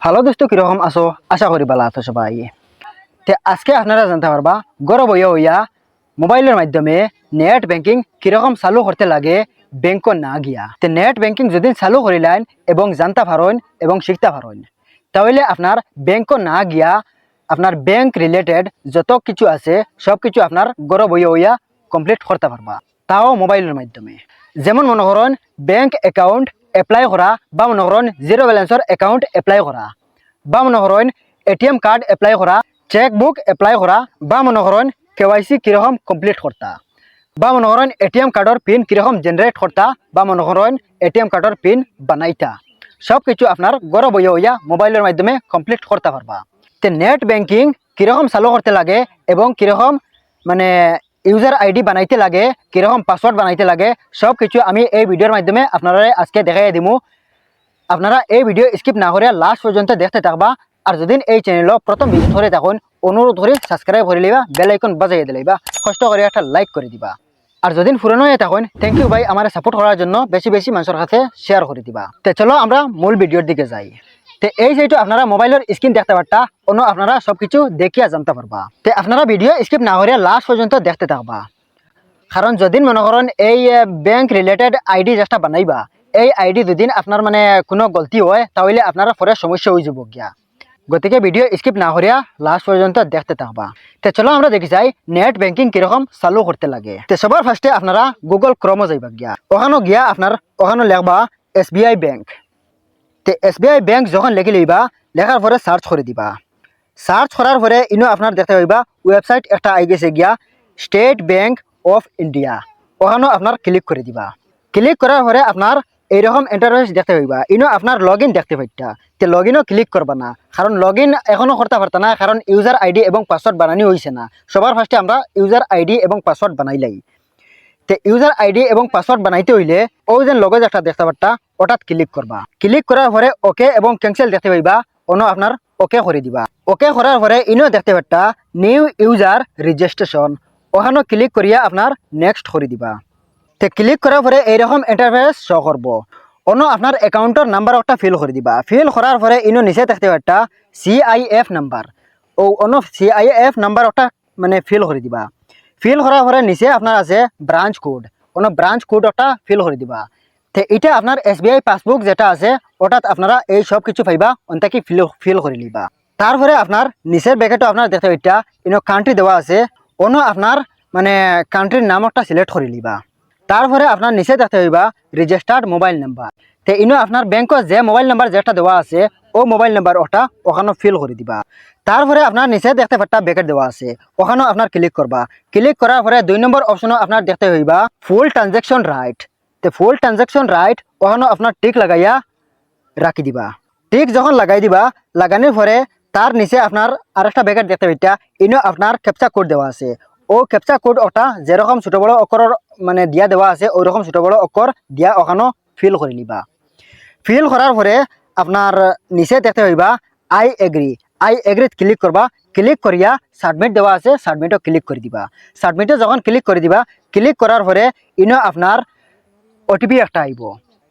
ভালো দোস্ত, কীরকম আছো? আশা করি ভালো আছো সবাই। তে আজকে আপনারা জানতে পারবা গরব হইয়া মোবাইলের মাধ্যমে নেট ব্যাংকিং কীরকম চালু করতে লাগে ব্যাংক না গিয়া। তে নেট ব্যাংকিং যদি চালু করিলেন এবং জানতে পারেন এবং শিখতে পারেন তাহলে আপনার ব্যাংক না গিয়া আপনার ব্যাংক রিলেটেড যত কিছু আছে, সব কিছু আপনার গরব হইয়া হইয়া কমপ্লিট করতে পারবা তাও মোবাইলের মাধ্যমে। যেমন মনে করেন ব্যাংক অ্যাকাউন্ট এপ্লাই করা বা মনে করেন জিরো ব্যালেন্সর অ্যাকাউন্ট এপ্লাই করা। বা মনে করেন এটিএম কার্ড এপ্লাই করা চেক বুক এপ্লাই করা বা মনে করেন কেওয়াইসি কীরকম কমপ্লিট করতা বা মনে করেন এটিএম কার্ডের পিন কীরকম জেনারেট করতা বা মনে করেন এটিএম কার্ডের পিন বানাইতা। সব কিছু আপনার গড় বইয়া মোবাইলের মাধ্যমে কমপ্লিট করতে পারবা তে নেট ব্যাংকিং কীরকম চালু করতে লাগে এবং কীরকম মানে ইউজার আইডি বানাইতে লাগে, কীরকম পাসওয়ার্ড বানাইতে লাগে সব কিছু আমি এই ভিডিওর মাধ্যমে আপনারা আজকে দেখাই দিমু। আপনারা এই ভিডিও স্কিপ না করে লাস্ট পর্যন্ত দেখতে থাকবা, আর যদি এই চ্যানেল প্রথম ভিডিও ধরে থাকুন অনুরোধ করে সাবস্ক্রাইব করে লিবা বেল আইকন বাজাই দিলাইবা কষ্ট করে একটা লাইক করে দিবা। আর যদি পুরনো হয়ে থাকুন থ্যাংক ইউ ভাই, আমার সাপোর্ট করার জন্য বেশি বেশি মানুষের কাছে শেয়ার করে দিবা। তে চলো আমরা মূল ভিডিওর দিকে যাই। তে এই যেহেতু আপনারা মোবাইলের স্ক্রিন দেখতে পারতা অন্য আপনারা সবকিছু দেখিয়া জানতে পারবা তে আপনারা ভিডিও স্কিপ না করে লাস্ট পর্যন্ত দেখতে থাকবা। কারণ যদি মনে করেন এই ব্যাংক রিলেটেড আইডি যেটা বানাইবা, এই আইডি দুদিন আপনার মানে কোনো গলতি হয়, তাহলে আপনারা পরে সমস্যা হয়ে যাব গিয়া গতিকে ভিডিও স্কিপ না করিয়া লাস্ট পর্যন্ত দেখতে থাকবা। তে চলো আমরা দেখি যাই নেট ব্যাংকিং কীরকম চালু করতে লাগে। তে সবার ফার্স্টে আপনারা গুগল ক্রমে যাইবা গিয়া ওখানে গিয়া আপনার ওখানে লেখবা এস ব্যাংক তে এস বি আই ব্যাংক যখন লেখি লইবা, লেখার পরে সার্চ করে দিবা। সার্চ করার পরে ইনো আপনার দেখতে পাইবা ওয়েবসাইট একটা আই গেছে গিয়া স্টেট ব্যাংক অফ ইন্ডিয়া ওখানেও আপনার ক্লিক করে দিবা। ক্লিক করার পরে আপনার এইরকম ইন্টারফেস দেখতে পাইবা। ইনো আপনার লগ ইন দেখতে পাইতা তে লগ ইনও ক্লিক করবা না। কারণ লগ ইন এখনও করতে পারতা না কারণ ইউজার আইডি এবং পাসওয়ার্ড বানানি হয়েছে না। সবার ফার্স্টে আমরা ইউজার আইডি এবং পাসওয়ার্ড বানাইলাই তে ইউজার আইডি এবং পাসওয়ার্ড বানাইতে হইলে ও যেন লগে একটা দেখতে পারতা, ওটাত ক্লিক করবা। ক্লিক করার পরে ওকে এবং ক্যান্সেল দেখতে পাইবা, অন্য আপনার ওকে করে দিবা। ওকে করার পরে ইনো দেখতে পারতা নিউ ইউজার রেজিস্ট্রেশন ওখানে ক্লিক করিয়া আপনার নেক্সট করে দিবা। তে ক্লিক করার পরে এইরকম ইন্টারফেস শো করব। অন্য আপনার অ্যাকাউন্টের নাম্বার একটা ফিল করে দিবা। ফিল করার পরে ইনো নিচে দেখতে পারতা সিআইএফ নাম্বার ও অন্য সিআইএফ নাম্বার একটা মানে ফিল করে দিবা। ফিল করার পরে নিচে আপনার আছে ব্রাঞ্চ কোড অন্য ব্রাঞ্চ কোড একটা ফিল করে দিবা। তে এটা আপনার এসবিআই পাসবুক যেটা আছে, ওটাত আপনারা এই সব কিছু পাইবা অন্তাকি ফিল ফিল করে নিবা। তারপরে আপনার নিচের ব্যাকেটও আপনার দেখতে এটা ইনো কান্ট্রি দেওয়া আছে অন্য আপনার মানে কান্ট্রির নাম একটা সিলেক্ট করে নিবা। তারপরে আপনার নিচে দেখতে হইবা রেজিস্টার্ড মোবাইল নাম্বার তে ইনো আপনার ব্যাংকত যে মোবাইল নাম্বার যেটা দেওয়া আছে, ও মোবাইল নাম্বার ওটা ওখানে ফিল করে দিবা। তারপরে আপনার নিচে দেখতে পারটা ব্যাকেট দেওয়া আছে। ওখানেও আপনার ক্লিক করবা। ক্লিক করার পরে দুই নম্বর অপশনও আপনার দেখতে হইবা ফুল ট্রানজেকশন রাইট তে ফুল ট্রানজেকশন রাইট ওখানেও আপনার টিক লাগাইয়া রাখি দিবা। টিক যখন লাগাই দিবা, লাগানোর পরে তার নিচে আপনার আরেকটা ব্যাকেট দেখতে পাইটা ইনো আপনার ক্যাপচা কোড দেওয়া আছে। ও ক্যাপচা কোড ওটা যেরকম ছোট বড় অক্ষরের মানে দিয়া দেওয়া আছে ওই রকম ছোট বড় অক্ষর দিয়া ওখানেও ফিল করে নিবা। ফিল করার পরে আপনার নিচে দেখতে হইবা আই এগ্রি আই এগ্রিত ক্লিক করবা ক্লিক করিয়া সাবমিট দেওয়া আছে সাবমিটও ক্লিক করে দিবা। সাবমিটে যখন ক্লিক করে দিবা ক্লিক করার পরে ইনো আপনার ওটিপি একটা আইব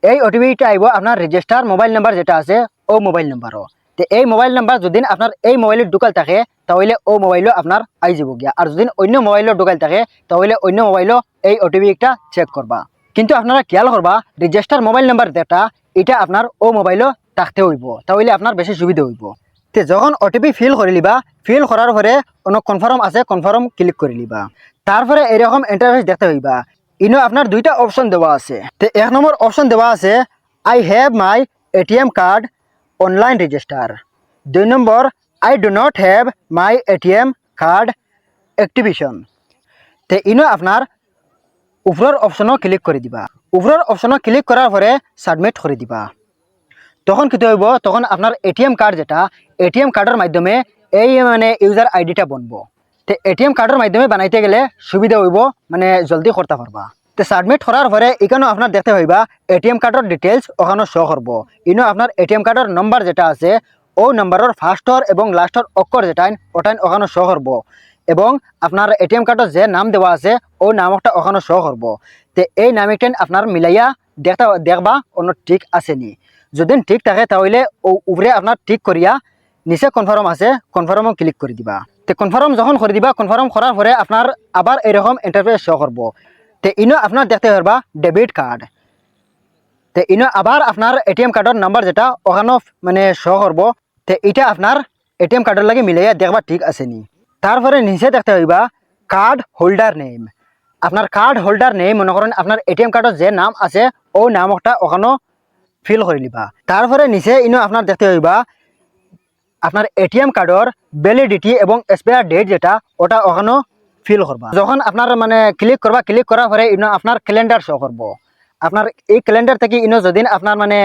এই ওটিপিটা আইব আপনার রেজিস্টার মোবাইল নাম্বার যেটা আছে ও মোবাইল নাম্বারও তো এই মোবাইল নাম্বার যদি আপনার এই মোবাইলের ঢুকাল থাকে, তাহলে ও মোবাইলও আপনার আই যাব গিয়া। আর যদি অন্য মোবাইলের ঢুকাল থাকে, তাহলে অন্য মোবাইলও এই ওটিপিটা চেক করবা কিন্তু আপনারা খেয়াল করবা রেজিস্টার মোবাইল নাম্বার যেটা এটা আপনার ও মোবাইলও থাকতে হইব তাহলে আপনার বেশি সুবিধা হইব তে যখন ওটিপি ফিল করে লিবা ফিল করার পরে কোনো কনফার্ম আছে কনফার্ম ক্লিক করে লিবা। তারপরে এরকম ইন্টারফেস দেখতে হইবা ইনো আপনার দুইটা অপশন দেওয়া আছে। তে এক নম্বর অপশন দেওয়া আছে I have my ATM card online register দুই নম্বর I do not have my ATM card activation তে ইনো আপনার উপরের অপশনও ক্লিক করে দিবা। উপরের অপশনও ক্লিক করার পরে সাবমিট করে দিবা। তখন কি হইব তখন আপনার এটিএম কার্ড যেটা এটিএম কার্ডের মাধ্যমে এই মানে ইউজার আইডিটা বনবো। তো এটিএম কার্ডের মাধ্যমে বানাইতে গেলে সুবিধা হইব মানে জলদি করতে পারবা তো সাবমিট করার পরে এখানেও আপনার দেখতে হইবা এটিএম কার্ডের ডিটেলস ওখানে শো করব ইনো আপনার এটিএম কার্ডের নম্বর যেটা আছে ও নম্বরের ফার্স্টর এবং লাস্টর অক্ষর যেটাইন, ওটাইন ওখানে শো করব এবং আপনার এটিএম কার্ডের যে নাম দেওয়া আছে ও নামটা ওখানে শো করব তো এই নামিকটেন আপনার মিলাইয়া দেখতে, দেখবা, অন্য ঠিক আছে নি। যদি ঠিক থাকে, তাহলে ও উপরে আপনার ঠিক করিয়া নিচে কনফার্ম আছে কনফার্মও ক্লিক করে দিবা। তে কনফার্ম যখন করে দিবা কনফার্ম করার পরে আপনার আবার এরকম ইন্টারফেস শো করব তে ইনো আপনার দেখতে পারবা ডেবিট কার্ড তে ইনো আবার আপনার এটিএম কার্ডের নাম্বার যেটা ওখানে মানে শো করব তে এটা আপনার এটিএম কার্ডের লাগে মিলাইয়া দেখবা ঠিক আছে নি। তারপরে নিচে দেখতে হইবা কার্ড হোল্ডার নেম আপনার কার্ড হোল্ডার নেম মনে করেন আপনার এটিএম কার্ডের যে নাম আছে ও নামটা ওখানে ফিল করে নিবা। তারপরে নিচে ইনো আপনার দেখতে হইবা আপনার এটিএম কার্ডর ভ্যালিডিটি এবং এক্সপায়ার ডেট যেটা, ওটা ওখানে ফিল করবা যখন আপনার মানে ক্লিক করবা ক্লিক করার পরে ইনো আপনার ক্যালেন্ডার শো করব আপনার এই ক্যালেন্ডার থেকে ইনো যদিন আপনার মানে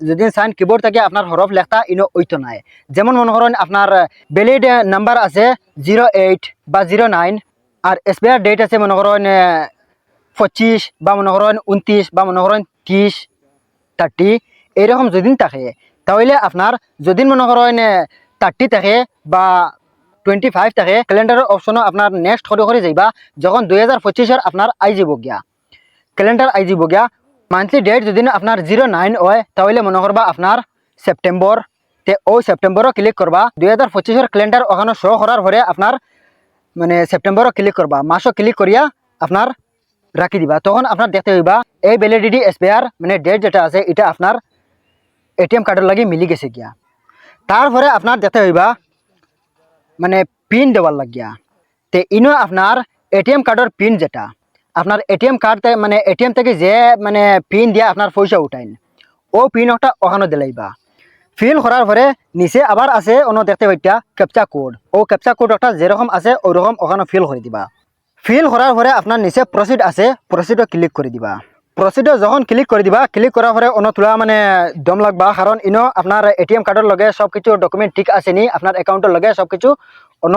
যদিন সাইন কিবোর্ড থেকে আপনার হরফ লেখা, ইনো ওইতো নাই। যেমন মনে করেন আপনার ভ্যালিড নাম্বার আছে জিরো এইট বা জিরো নাইন আর এক্সপায়ার ডেট আছে মনে করেন পঁচিশ বা মনে করেন উনত্রিশ বা মনে করেন ত্রিশ থার্টি এইরকম যদিন থাকে। তাহলে আপনার যদি মনে করেন থার্টি থাকে বা টোয়েন্টি ফাইভ থাকে ক্যালেন্ডারের অপশনও আপনার নেক্সট করে করে যাইবা, যখন দুই হাজার পঁচিশের আপনার আই যাব গিয়া। ক্যালেন্ডার আই যাব গিয়া। মান্থলি ডেট যদি আপনার জিরো নাইন হয়, তাহলে মনে করবা আপনার সেপ্টেম্বর তে ও সেপ্টেম্বরও ক্লিক করবা দুই হাজার পঁচিশের ক্যালেন্ডার ওখানে শো করার পরে আপনার মানে সেপ্টেম্বরও ক্লিক করবা মাসও ক্লিক করিয়া আপনার রাখি দিবা। তখন আপনার দেখতে হইবা এই ভ্যালিডিটি এক্সপায়ার মানে ডেট যেটা আছে, এটা আপনার এটিএম কার্ডের লাগে মিলি গেছে গিয়া। তারপরে আপনার দেখতে হইবা মানে পিন দেওয়ার লাগিয়া। তে ইনো আপনার এটিএম কার্ডের পিন যেটা। আপনার এটিএম কার্ড মানে এটিএম থেকে যে মানে পিন দিয়ে আপনার পয়সা উঠাইন। ও পিন একটা ওখানে দিলাইবা। ফিল করার পরে নিচে আবার আছে অন্য দেখতে পাইতা ক্যাপচা কোড ও ক্যাপচা কোড একটা যেরকম আছে ওরকম ওখানে ফিল করে দিবা। ফিল করার পরে আপনার নিচে প্রসিড আছে প্রসিডও ক্লিক করে দিবা। প্রসিডও যখন ক্লিক করে দিবা ক্লিক করার পরে অন্য তোলা মানে দম লাগবা। কারণ ইনো আপনার এটিএম কার্ডের লগে সব কিছু ডকুমেন্ট ঠিক আছে নি আপনার অ্যাকাউন্টের লগে সব কিছু অন্য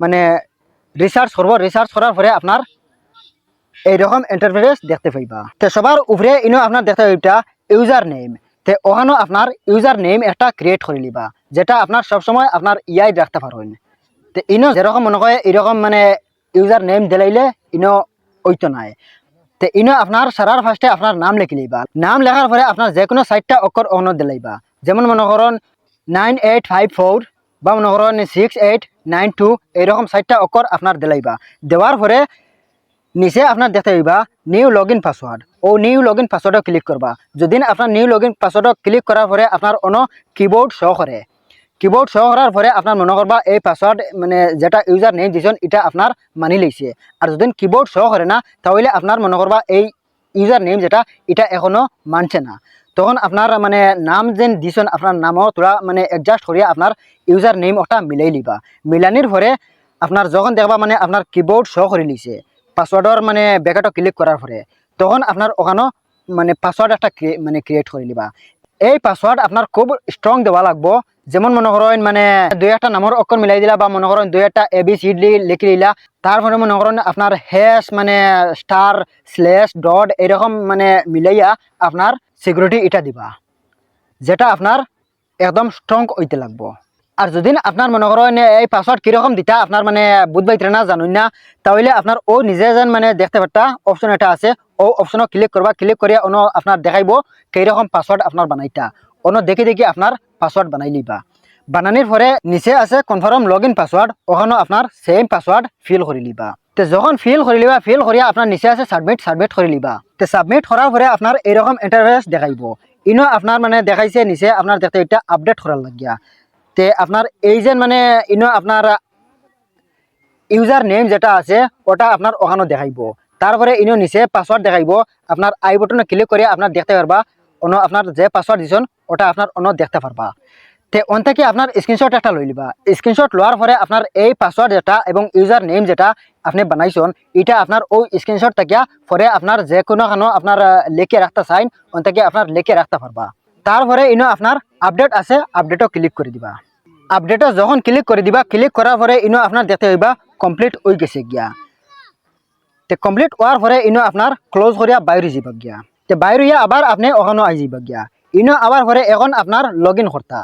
মানে রিসার্চ করব রিসার্চ করার পরে আপনার এইরকম ইন্টারফেস দেখতে পাইবা। তো সবার উপরে ইনো আপনার দেখতে পাইবা ইউজার নেম তে ওখানেও আপনার ইউজার নেম একটা ক্রিয়েট করে লিবা, যেটা আপনার সবসময় আপনার ইয়াই রাখতে পারবেন তো ইনো যেরকম মনে করে এরকম মানে ইউজার নেম দিলাইলে ইনো ওইতো নাই। তো ইনো আপনার সারার ফার্স্টে আপনার নাম লিখে লিবা নাম লেখার পরে আপনার যে কোনো সাইটটা অক্ষর অন্য দিলাইবা যেমন মনে করেন নাইন এইট ফাইভ ফোর বা মনে করেন সিক্স এইট নাইন টু, এইরকম সাইটটা অক্ষর আপনার দিলাইবা দেওয়ার পরে নিচে আপনার দেখতে পাইবা নিউ লগ ইন পাসওয়ার্ড ও নিউ লগ ইন পাসওয়ার্ডও ক্লিক করবা যদি আপনার নিউ লগ ইন পাসওয়ার্ডও ক্লিক করার পরে আপনার অন্য কিবোর্ড শো করে কিবোর্ড শো করার পরে আপনার মনে করবা এই পাসওয়ার্ড মানে যেটা ইউজার নেম দিয়েছেন এটা আপনার মানি লইছে আর যদি কিবোর্ড শো করে না, তাহলে আপনার মনে করবা এই ইউজার নেম যেটা, এটা এখনও মানছে না। তখন আপনার মানে নাম যেন দিছেন আপনার নামও তোরা মানে অ্যাডজাস্ট করিয়া আপনার ইউজার নেম ওটা মিলাই লিবা। মিলানির পরে আপনার যখন দেখবা মানে আপনার কিবোর্ড শো করে লিছে পাসওয়ার্ডর মানে ব্যাকেটও ক্লিক করার পরে তখন আপনার ওখানেও মানে পাসওয়ার্ড একটা মানে ক্রিয়েট করে নিবা এই পাসওয়ার্ড আপনার খুব স্ট্রং দেওয়া লাগবো। যেমন মনে করেন মানে দুই একটা নামের অক্ষর মিলাই দিলা বা মনে করেন দুই একটা এ বি সি ডি লিখে দিলা তারপরে মনে করেন আপনার হ্যাশ মানে স্টার স্ল্যাশ ডট এরকম মানে মিলাইয়া আপনার সিকিউরিটি এটা দিবা, যেটা আপনার একদম স্ট্রং হইতে লাগবো। আর যদি আপনার মনে করেন এই পাসওয়ার্ড কীরকম দিতা আপনার মানে বুধ বাইতে না জানুন না, তাহলে আপনার ও নিজে যেন মানে দেখতে পারতা অপশন এটা আছে ও অপশনও ক্লিক করবা ক্লিক করিয়া অন্য আপনার দেখাইব কীরকম পাসওয়ার্ড আপনার বানাইতা অন্য দেখে দেখে আপনার পাসওয়ার্ড বানাই লিবা বানানির পরে নিচে আছে কনফার্ম লগ ইন পাসওয়ার্ড ওখানেও আপনার সেম পাসওয়ার্ড ফিল করে লিবা। তো যখন ফিল করে লিবা ফিল করিয়া আপনার নিচে আছে সাবমিট সাবমিট করে লিবা। তো সাবমিট করার পরে আপনার এরকম ইন্টারভেস দেখাইব। ইনো আপনার মানে দেখাইছে নিচে আপনার দেখতে এটা আপডেট করার লাগিয়া। তে আপনার এই যে মানে ইনো আপনার ইউজার নেম যেটা আছে, ওটা আপনার ওখানে দেখাইব। তারপরে ইনো নিচে পাসওয়ার্ড দেখাইব। আপনার আই বটনে ক্লিক করে আপনার দেখতে পারবা অন্য আপনার যে পাসওয়ার্ড দিছেন ওটা আপনার অন্য দেখতে পারবা তে অন থেকে আপনার স্ক্রিনশট একটা লই লিবা। স্ক্রিনশট লওয়ার পরে আপনার এই পাসওয়ার্ড যেটা এবং ইউজার নেম যেটা আপনি বানাইছেন এটা আপনার ওই স্ক্রিনশট থাকিয়া পরে আপনার যে কোনো খানো আপনার লেখে রাখতে চাইন অন থেকে আপনার লেখে রাখতে পারবা তারপরে ইনো আপনার আপডেট আছে আপডেটও ক্লিক করে দিবা। আপডেটে যখন ক্লিক করে দিবা ক্লিক করার পরে ইনো আপনার দেখতে হইবা কমপ্লিট হয়ে গেছে গিয়া। তে কমপ্লিট হওয়ার পরে ইনো আপনার ক্লোজ করিয়া বাইরে যাবা গিয়া। তে বাইরে আবার আপনি ওখানে আই যাবা গিয়া। ইনো আবার পরে এখন আপনার লগ ইন করতা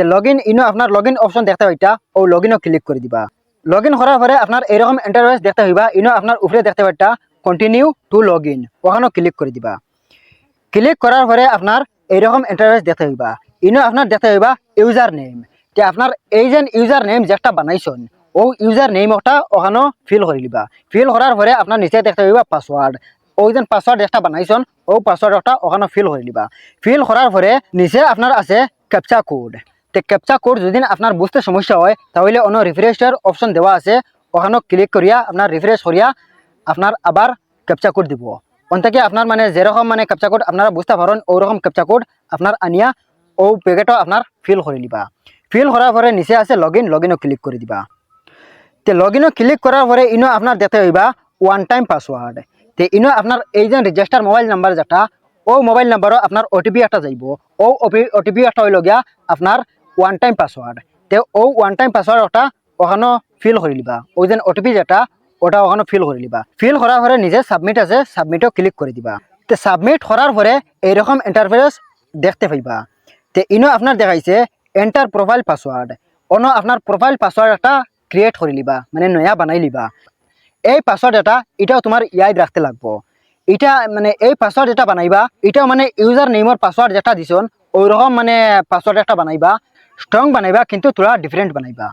তে লগ ইন ইনো আপনার লগ ইন অপশন দেখতে হইতা ও লগ ইনও ক্লিক করে দিবা। লগ ইন করার পরে আপনার এরকম ইন্টারভেস দেখতে হইবা ইনো আপনার উপরে দেখতে পাইতা কন্টিনিউ টু লগ ইন ওখানেও ক্লিক করে দিবা। ক্লিক করার পরে আপনার এইরকম ইন্টারফেস দেখতে হইবা। ইনো আপনার দেখতে হইবা ইউজার নেম তে আপনার এই যে ইউজার নেম যেটা বানাইছেন, ও ইউজার নেম ওটা ওখানে ফিল করে লিবা ফিল করার পরে আপনার নিচে দেখতে হইবা পাসওয়ার্ড ওই যে পাসওয়ার্ড যেটা বানাইছেন, ও পাসওয়ার্ড ওটা ওখানে ফিল করে লিবা ফিল করার পরে নিচে আপনার আছে ক্যাপচা কোড তে ক্যাপচা কোড যদি আপনার বুঝতে সমস্যা হয়, তাহলে অন্য রিফ্রেশার অপশন দেওয়া আছে। ওখানে ক্লিক করিয়া আপনার রিফ্রেশ করিয়া আপনার আবার ক্যাপচা কোড দিব। অন্তকে আপনার মানে যেরকম মানে ক্যাপচা কোড আপনারা বুঝতে পারেন ওরকম ক্যাপচা কোড আপনার আনিয়া ও প্যাকেটও আপনার ফিল করে দিবা ফিল করার পরে নিচে আছে লগ ইন লগ ইনও ক্লিক করে দিবা। তে লগ ইনও ক্লিক করার পরে ইনো আপনার দেখতে হইবা ওয়ান টাইম পাসওয়ার্ড তে ইনো আপনার এই যে রেজিস্টার মোবাইল নাম্বার যেটা ও মোবাইল নাম্বারও আপনার ওটিপি একটা যাইব। ও ওটিপি একটা হইল গিয়া আপনার ওয়ান টাইম পাসওয়ার্ড তে ও ওয়ান টাইম পাসওয়ার্ড ওটা ওখানে ফিল করে লিবা। ওই যে ওটিপি যেটা, ওটা ওখানে ফিল করে দিবা ফিল করার পরে নিজে সাবমিট আছে সাবমিটও ক্লিক করে দিবা। তে সাবমিট করার পরে এইরকম ইন্টারফেস দেখতে পাইবা। তে ইনো আপনার দেখাইছে এন্টার প্রোফাইল পাসওয়ার্ড অন্য আপনার প্রোফাইল পাসওয়ার্ড একটা ক্রিয়েট করে লিবা মানে নয়া বানাই লিবা। এই পাসওয়ার্ড এটা এটাও তোমার ইয়াদ রাখতে লাগবো। এটা মানে এই পাসওয়ার্ড যেটা বানাইবা, এটাও মানে ইউজার নেমর পাসওয়ার্ড যেটা দিছন ওইরকম মানে পাসওয়ার্ড একটা বানাইবা। স্ট্রং বানাইবা, কিন্তু তোরা ডিফারেন্ট বানাইবা।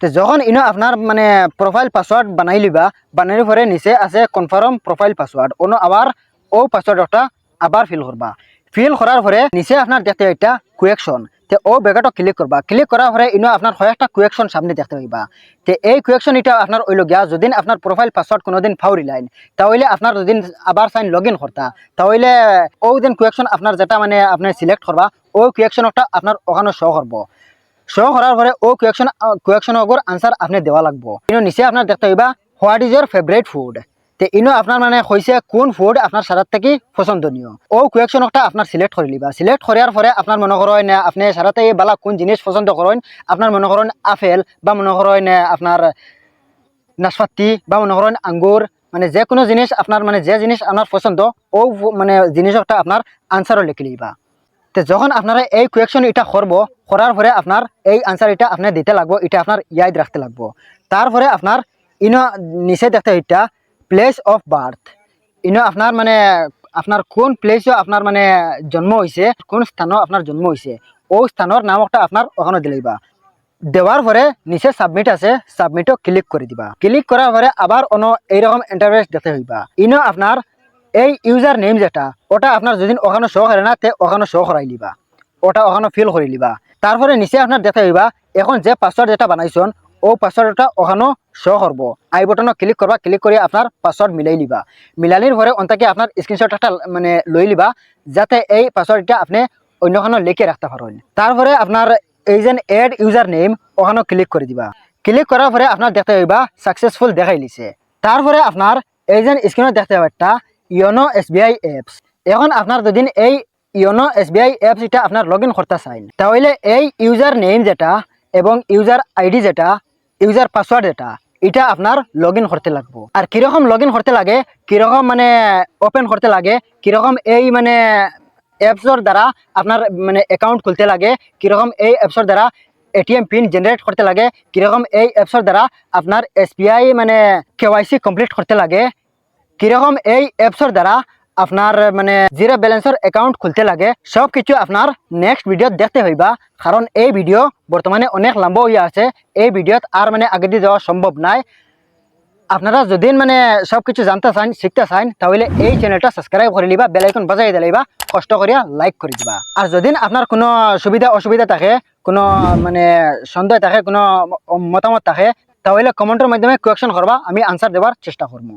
তো যখন ইনো আপনার মানে প্রোফাইল পাসওয়ার্ড বানাই লিবা বানানোর পরে নিচে আছে কনফার্ম প্রোফাইল পাসওয়ার্ড অন্য আবার ও পাসওয়ার্ডটা আবার ফিল করবা ফিল করার পরে নিচে আপনার দেখতে এটা কুয়েকশন তে ও বেগাটো ক্লিক করবা ক্লিক করার পরে ইনো আপনার কয়েকটা কুয়েকশন সামনে দেখতে পাইবা। তে এই কুয়েকশন এটা আপনার ওইল গিয়া যদি আপনার প্রোফাইল পাসওয়ার্ড কোনোদিন ফাউরি লাইন তাহলে আপনার যদি আবার সাইন লগ ইন করতা তাহলে ও দিন কুয়েকশন আপনার যেটা মানে আপনি সিলেক্ট করবা ও কুয়েকশনটা আপনার ওখানে শো করব শো করার পরে ও কুয়েকশন কুয়েকশন ওগর আনসার আপনি দেওয়া লাগবো। ইনো নিচে আপনার দেখতে হইবা what is your favourite food তে ইনো আপনার মানে কইছে কোন ফুড আপনার সারার থেকে পছন্দনীয় ও কুয়েকশনটা আপনার সিলেক্ট করে লিবা। সিলেক্ট করার পরে আপনার মনে করেন আপনি সারাতে বালা কোন জিনিস পছন্দ করেন আপনার মনে করেন আপেল, বা মনে করেন আপনার নাশপাতি বা মনে করেন আঙ্গুর মানে যে কোনো জিনিস আপনার মানে যে জিনিস আপনার পছন্দ ও মানে জিনিসটা আপনার আনসারও লিখে লিবা। তো যখন আপনারা এই কুয়েকশন এটা করব, করার পরে আপনার এই আনসার এটা আপনার দিতে লাগবো, এটা আপনার ইয়াদ রাখতে লাগবো। তারপরে আপনার ইনো নিচে দেখতে এটা প্লেস অফ বার্থ ইনো আপনার মানে আপনার কোন প্লেসও আপনার মানে জন্ম হয়েছে কোন স্থানও আপনার জন্ম হয়েছে ও স্থানের নামটা আপনার ওখানে দিলেইবা দেওয়ার পরে নিচে সাবমিট আছে সাবমিটও ক্লিক করে দিবা। ক্লিক করার পরে আবার অন্য এইরকম ইন্টারভেস দেখতে হইবা। ইনো আপনার এই ইউজার নেম যেটা, ওটা আপনার যদি ওখানে শো করে না, তে ওখানে শো করাই লিবা। ওটা ওখানে ফিল করে লিবা। তারপরে নিচে আপনার দেখতে হইবা এখন যে পাসওয়ার্ড যেটা বানাইছন, ও পাসওয়ার্ডটা ওখানে শো করব। আই বটনও ক্লিক করবা ক্লিক করে আপনার পাসওয়ার্ড মিলাই লিবা। মিলানির পরে অন্তাকে আপনার স্ক্রিনশট একটা মানে লই লিবা, যাতে এই পাসওয়ার্ডটা আপনি অন্যখানে লিখে রাখতে পারেন তারপরে আপনার এই যে এড ইউজার নেম ওখানে ক্লিক করে দিবা। ক্লিক করার পরে আপনার দেখতে হইবা সাকসেসফুল দেখাই লিছে তারপরে আপনার এই যে স্ক্রিনে দেখতে একটা ইয়োনো এসবিআই অ্যাপস এখন আপনার যদি এই ইয়োনো এসবিআই অ্যাপস এটা আপনার লগ ইন করতে চান তাহলে এই ইউজার নেম যেটা এবং ইউজার আইডি যেটা ইউজার পাসওয়ার্ড যেটা এটা আপনার লগ ইন করতে লাগবো। আর কীরকম লগ ইন করতে লাগে কীরকম মানে ওপেন করতে লাগে কীরকম এই মানে অ্যাপসর দ্বারা আপনার মানে অ্যাকাউন্ট খুলতে লাগে কীরকম এই অ্যাপসর দ্বারা এটিএম পিন জেনারেট করতে লাগে কীরকম এই অ্যাপসর দ্বারা আপনার এসবিআই মানে কেওয়াইসি কমপ্লিট করতে লাগে কীরকম এই অ্যাপসর দ্বারা আপনার মানে জিরো ব্যালেন্সের অ্যাকাউন্ট খুলতে লাগে সব কিছু আপনার নেক্সট ভিডিওত দেখতে হইবা। কারণ এই ভিডিও বর্তমানে অনেক লম্বা হয়ে আছে। এই ভিডিওত আর মানে আগে দিয়ে যাওয়া সম্ভব নাই। আপনারা যদি মানে সব কিছু জানতে চান, শিখতে চান, তাহলে এই চ্যানেলটা সাবস্ক্রাইব করে নিবা বেলাইকন বাজাই দিলাইবা কষ্ট করিয়া লাইক করে দিবা। আর যদি আপনার কোনো সুবিধা, অসুবিধা থাকে, কোনো মানে সন্দেহ থাকে, কোনো, মতামত থাকে, তাহলে কমেন্টের মাধ্যমে কোয়েকশন করবা, আমি আনসার দেওয়ার চেষ্টা করব।